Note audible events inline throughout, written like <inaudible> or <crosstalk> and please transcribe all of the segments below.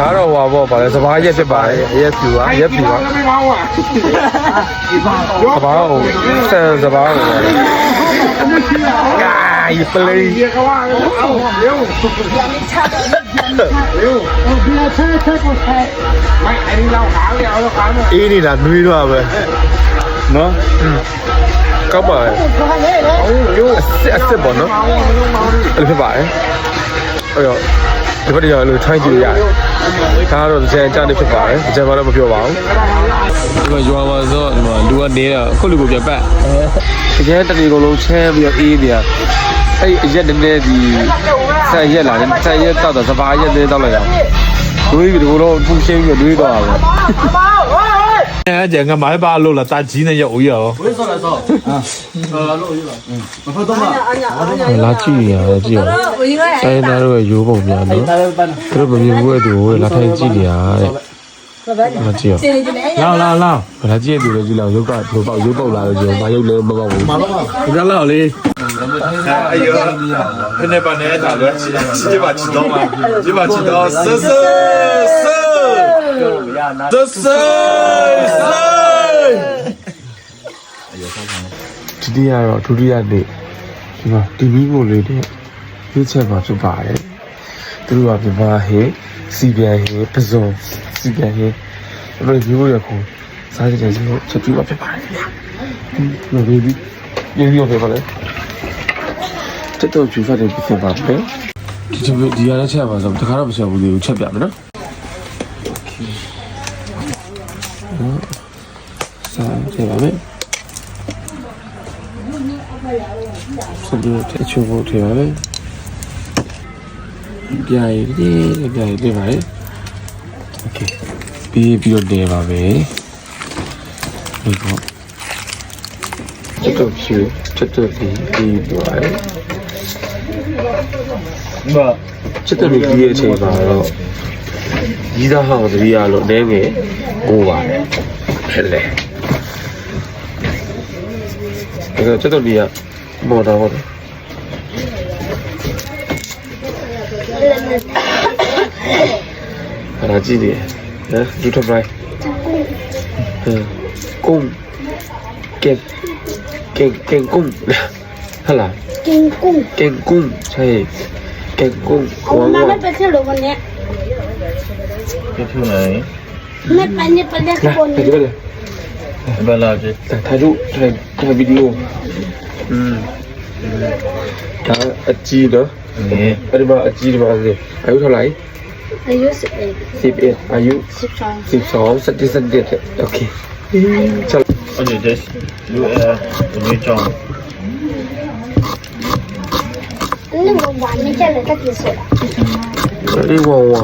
ဒါတော့ဟွာပေါ့ဗါလဲစဘာရက်ဖြစ်ပါတယ်ရက်ဖြူပါရက်ဖြူပါစဘာကိုဆန်စဘာကိုကာယပလေးရေကွာအော်ရေဒီအချက်ချက်ကိုဆက်မိုင်းအရင်လောက်ကားလေအောင်လောက်ကားမယ်အေးနေတာနှွေးတော့ပဲနော်ကပ်ပါလေအစ်အစ်ပေါ့နော်အဲ့ဖြစ်ပါလေအဲ့တော့ ဒီဘက်တရားလို့ထိုင်းကြည့်ရတယ်ဒါကတော့ကြံကြနေဖြစ်ပါတယ်ကြံမတော့မပြောပါဘူးဒီမှာရွာမှာဆိုဒီမှာလူကနေတော့ခုလူကိုပြန်ပတ်တကယ်တဏီကုန်လုံးချမ်းပြီးတော့အေးနေရအဲ့အရက်တည်းတည်းဒီဆန်ရက်လာတယ်ဆန်ရက်တောက်တော့စပါးရက်တည်းတောက်လိုက်ရအောင်တွေးပြီးဒီလိုပူရှင်းပြီးတွေးတော့ပါပဲ 哎，这个买把路了，咱几年有有。我也说来说，呃，路有了，嗯，我不懂啊。垃圾呀，垃圾呀，哎，那都有不明的，这不明我都我那太记得啊。 တဲ့မကြည့်ရ 老老老， လာကြည့်ရသူလည်းကြည့်လောက်ရုပ်ကဘလို့ပေါက်ရုပ်ပေါက်လာလို့ကြည့်မရုပ်လည်းမပေါက်ဘူး 你看老嘞。哎呦，现在把那打了，七七把启动了，七把启动，嗖嗖嗖，嗖嗖嗖。 ဒီတိယတော့ဒုတိယနေ့ဒီမှာတီဗီကိုလေးတဲ့ရွေးချက်မှာဖြစ်ပါတယ်သူတို့ကမြန်မာဟေစီပြန်ဟေပဇွန် စီကံရေးတို့ရေဘူးရခုစားကြတယ်လို့ချက်ပြပါဖြစ်ပါတယ်ခင်ဗျာတို့ရေဘူးရေဘူးရဖြစ်ပါလေတက်တော့ဖြူဖတ်တယ်ဖြစ်ပါပဲဒီချက်ဒီရတဲ့ချက်ပါဆိုတခါတော့မဆက်ဘူးဒီကိုချက်ပြမယ်နော်စားကြပါမယ်ဆက်ပြီးအချို့ဖို့ထည့်ပါမယ်ပြရည်လေးပြရည်လေးပါလေ ပြီးပြီးတော့နေပါမယ်ဒီတော့ချက်တော့ဖြူချက်တော့ပြီးပြီးသွားတယ်ဘာချက်တော့ပြီးရဲ့အချိန်ပါတော့ကြီးသားဟောင်းတတိယလို့နဲငယ်ကိုပါတယ်ဖြစ်လေဒါကချက်တော့ပြီးရမော်တော်ဟုတ်တယ်ဟာကြည့်တယ် hả chú trồng rồi ừ. cung. Kèn kèn kèn cung. <laughs> Hả là kèn cung. kèn cung thầy kèn cung. Quá quá nó phải theo đồ con nhé? Cái thứ này. Nó phải nhập vào đây không còn nữa bà làm gì thầy rụ thầy thầy video ừ. Thầy chi đó. Ở đây mà chi mà gì? Ai biết thằng lấy อายุสิบเอ็ดสิบเอ็ดอายุสิบสองสิบสองสติสเด็ดโอเคชอบ Okay, this you uh, the new John. 那个碗没见了，它几岁了？这里旺旺。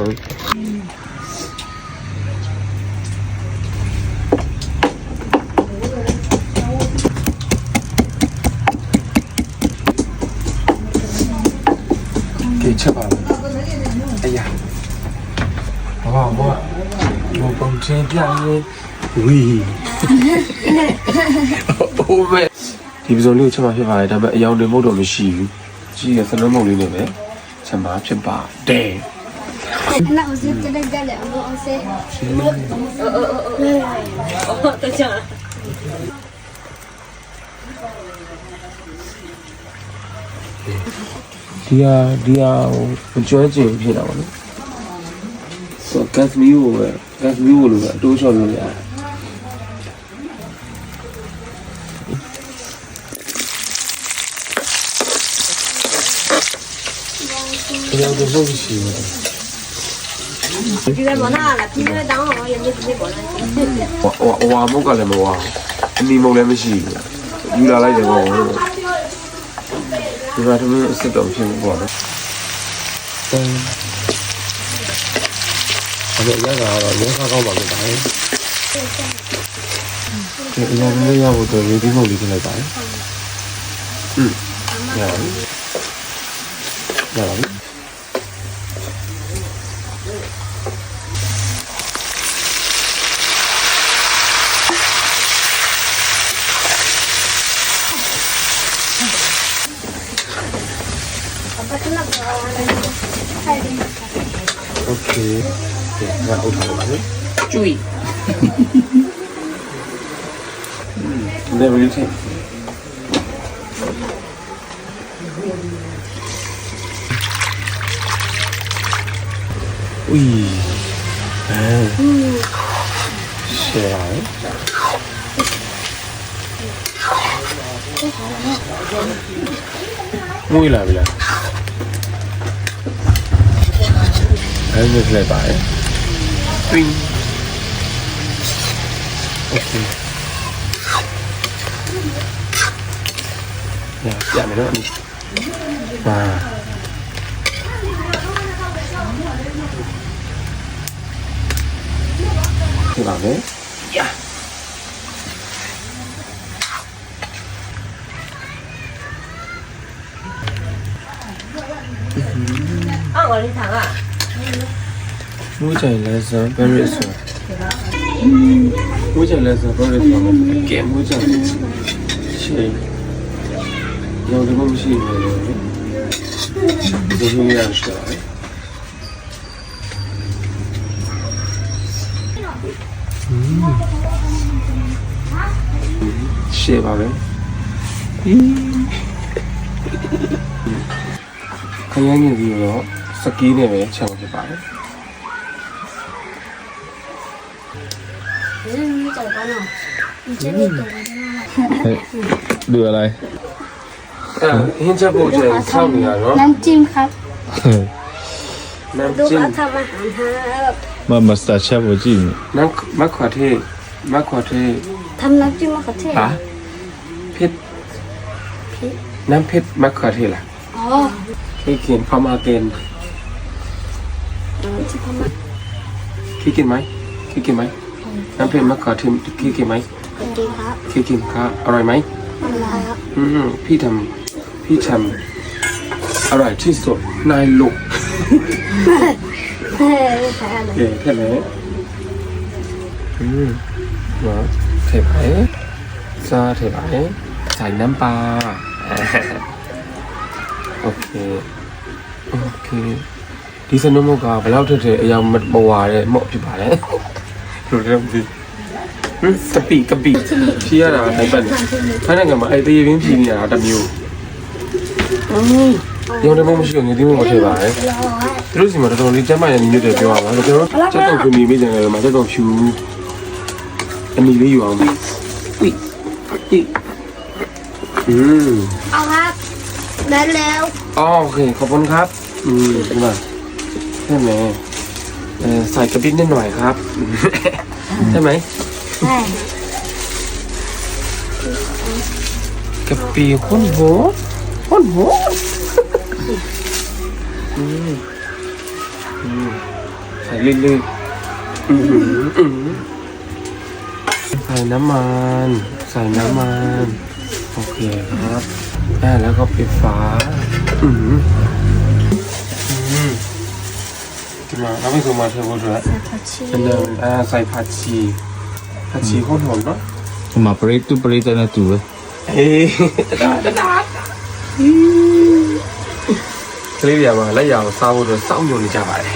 ဘာဘာဘောပုံချင်းပြရင်ဝီအိုးမဲဒီပစုံလေးကိုချက်မှာဖြစ်ပါတယ်ဒါပေမဲ့အယောင်တွေမဟုတ်တော့မရှိဘူးကြီးရစလုံးမုတ်လေးနဲ့ပဲချက်မှာဖြစ်ပါတယ် 那我是真的在两个我是 ဒီဟာဒီဟာဟိုမကျွမ်းကျင်ဖြစ်တာပေါ့နော်ဆို ဂတ်မီကိုပဲဂတ်မီကိုလိုပဲအတိုးလျှော့လို့ရတယ်ဒီရောက်တော့ဘုရားရှိတယ်ဒီကဘောနာလာပြီးတော့တောင်းတော့လည်းဒီဘောနာဝါဝါမုတ်ကလည်းမဝါအနီမုတ်လည်းမရှိဘူးယူလာလိုက်တယ်ပေါ့ဒီ Bây giờ là vẫn sao không bảo vệ tái. Bây giờ bây giờ một tờ cái tiếng hồn thì lại tái. Ừ. Nhà lắm Nhà lắm Okay. 对，让后头来。注意。Today we're going to take. Ui. À. Xe lại. Muy la anh Es deslepa, ¿eh? Twin. Ok. Nào, chạm dạ, này các bạn đi. Wow. Thì bảo đấy. Yeah. Ừ. À, gọi đi thẳng à? မိုးချိုင်လဲဆိုဘယ်ရစ်ဆိုမိုးချိုင်လဲဆိုဘယ်ရစ်ဆိုကဲမိုးချိုင်ရှိရောဒီမရှိနေတယ်ဒီလိုရရှိတယ်ရှေ့ပါပဲခရမ်းနေပြီးတော့စကီးနဲ့ပဲချက်ဖြစ်ပါတယ် ตกกันรอมันจะไม่ากกันเฮ้ยดูอะไร 야, 흰자 보호제 ได้ 사업이 야, ท?น้ำจิ้มครับ ดูเขา 남 진, ทำอาหารฮะแบมามาสตาร์เชฟโอจิ 난 그-마카ข,마카เ,ทำน้ำจิ้มมะเขือเทศ 아? 핏? 핏? 난핏마ล่ะ.อ๋อ 키 킨, 파กิ.น้ำกินไหม่า 키킨 마 이? 키킨 마? นไหมน้ำเผ็ดมะเขือเทศเคยกินไหม ดีครับ เคยกินครับอร่อยไหม อะไรครับ อืมพี่ทำพี่ทำอร่อยที่สุดในโลก เฮ้ยไม่แพ้เลย เย้แค่ไหนอืมมาเทไปซาเทไปใส่น้ำปลา โอเค โอเค ဒီစနုမုတ်ကဘယ်လောက်ထက်ထက်အယောင်မပေါ်ရတဲ့မော့ဖြစ်ပါလဲ ဘယ်လိုလဲမသိဟမ်ကပီကပီဖြီးရတာတိုင်ပတ်နေခိုင်းနိုင်ငံမှာအဲ့တရေပင်းဖြီးနေရတာတစ်မျိုးอืมရောင်းတယ်မရှိဘူးငယ်သေးမှမထည့်ပါနဲ့သူတို့စီမှာတော်တော်လေးကျမ်းမာရနေမြတ်တယ်ပြောရပါတော့ကျွန်တော်စက်တော့ကိုမီမိကြတယ်မှာစက်တော့ဖြူအမီလေးယူအောင်ပြီဝိဝိอืม เอาครับได้แล้ว อ๋อโอเคขอบคุณครับ อืมเป็นไงใช่ไหม เออใส่กระปิดนิดหน่อยครับ ใช่ไหมใช่กะปิข้นโหข้นโหอืมอืมใส่เรื่อยๆอืมอืมใส่น้ำมัน ใส่น้ำมัน โอเคครับอ่าแล้วก็ปิดฝา อืม 是吗？那为什么吃不出来？真的，啊，塞帕奇，帕奇好吃吗？ဒီမှာ break to break တဲ့တူပဲအေးတဒါကလေးတွေကမှလက်ရအောင်စားဖို့တော့စောင့်ညွန်နေကြပါတယ်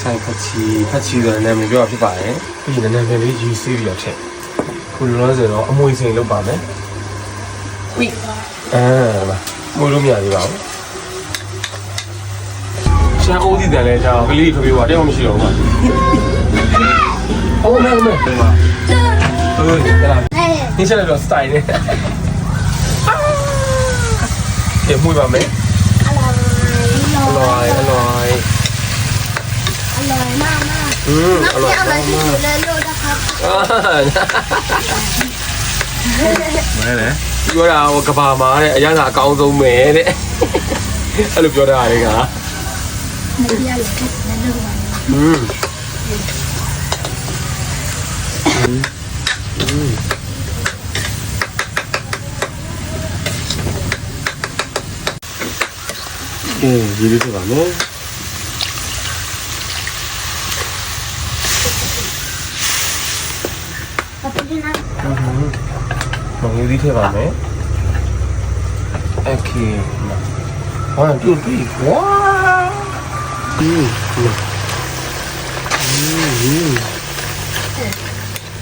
ဆိုင်ဖချီဖချီဆိုတဲ့နာမည်ပြောဖြစ်ပါတယ်ပြီးရင်နာမည်လေးယူစီးပြီးတော့ထည့်ခုလောလောဆယ်တော့အမွေစိန်လုပ်ပါမယ်ဝိအာမလို့မရသေးပါဘူး ရှမ်းအိုးသီးတန်လဲကြာကလေးတွေထွက်ပြေးသွားတယ်မှမရှိတော့ဘူး။အိုးမဲမဲဒီမှာအေးကလာ။နင်းချက်လည်းတော့ style နဲ့။ကဲမွေးပါမယ်။อร่อย อร่อย อร่อยมากมากอืมอร่อยมากที่สุดในโลกนะครับမဲလေပြောတာဟိုကဘာမာတဲ့အရသာအကောင်းဆုံးပဲတဲ့အဲ့လိုပြောတာလေက 음. 음. 음. 오, 이리도 가노? 막 이리도 가네? 이렇게. 아, 또, 또, 와! อบคุณนะ မငယ်လေးထည့်ပါမယ်โอเค1 2 3 wow อืม อืม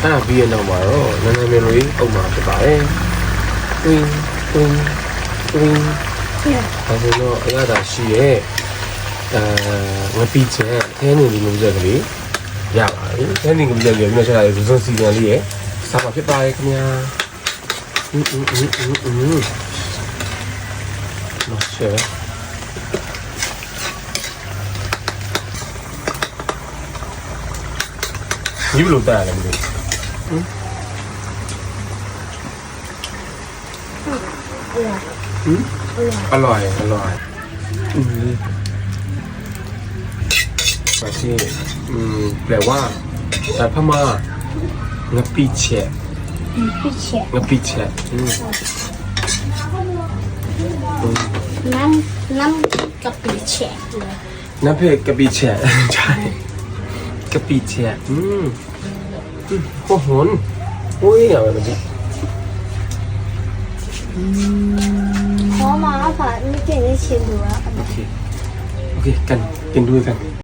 အဲ့ဒါပြီးရတော့မှာတော့နာနာမယ်လို့အုံမှာဖြစ်ပါတယ်တွင်းတွင်းတွင်းဒါဆိုတော့အရသာရှိရဲ့အဲငပိချက်အဲနေလေးငပိချက်ကလေးရပါပြီအဲနေငပိချက်ကလေးမြတ်ချက်ရဇွန်စီကန်လေးရဲ့စားပါဖြစ်ပါတယ်ခင်ဗျာอืมอืมอืมอืมอืมနော်ရှယ် ยิ้มหลุดแต่อะไรไม่รู้อร่อย อร่อยอืปาที่แปลว่าชาพม่างปีเชะงปีเชะน้ำน้ำกับปีเชะน้ำเพกกะปีเชะใช่ะปิเชียอืมโอ้โหนอุ้ยอะไรแบบนี้ขอมาฝากไม่เก่งในเชียงดูแล้วโอเค โอเค กันกินด้วยกัน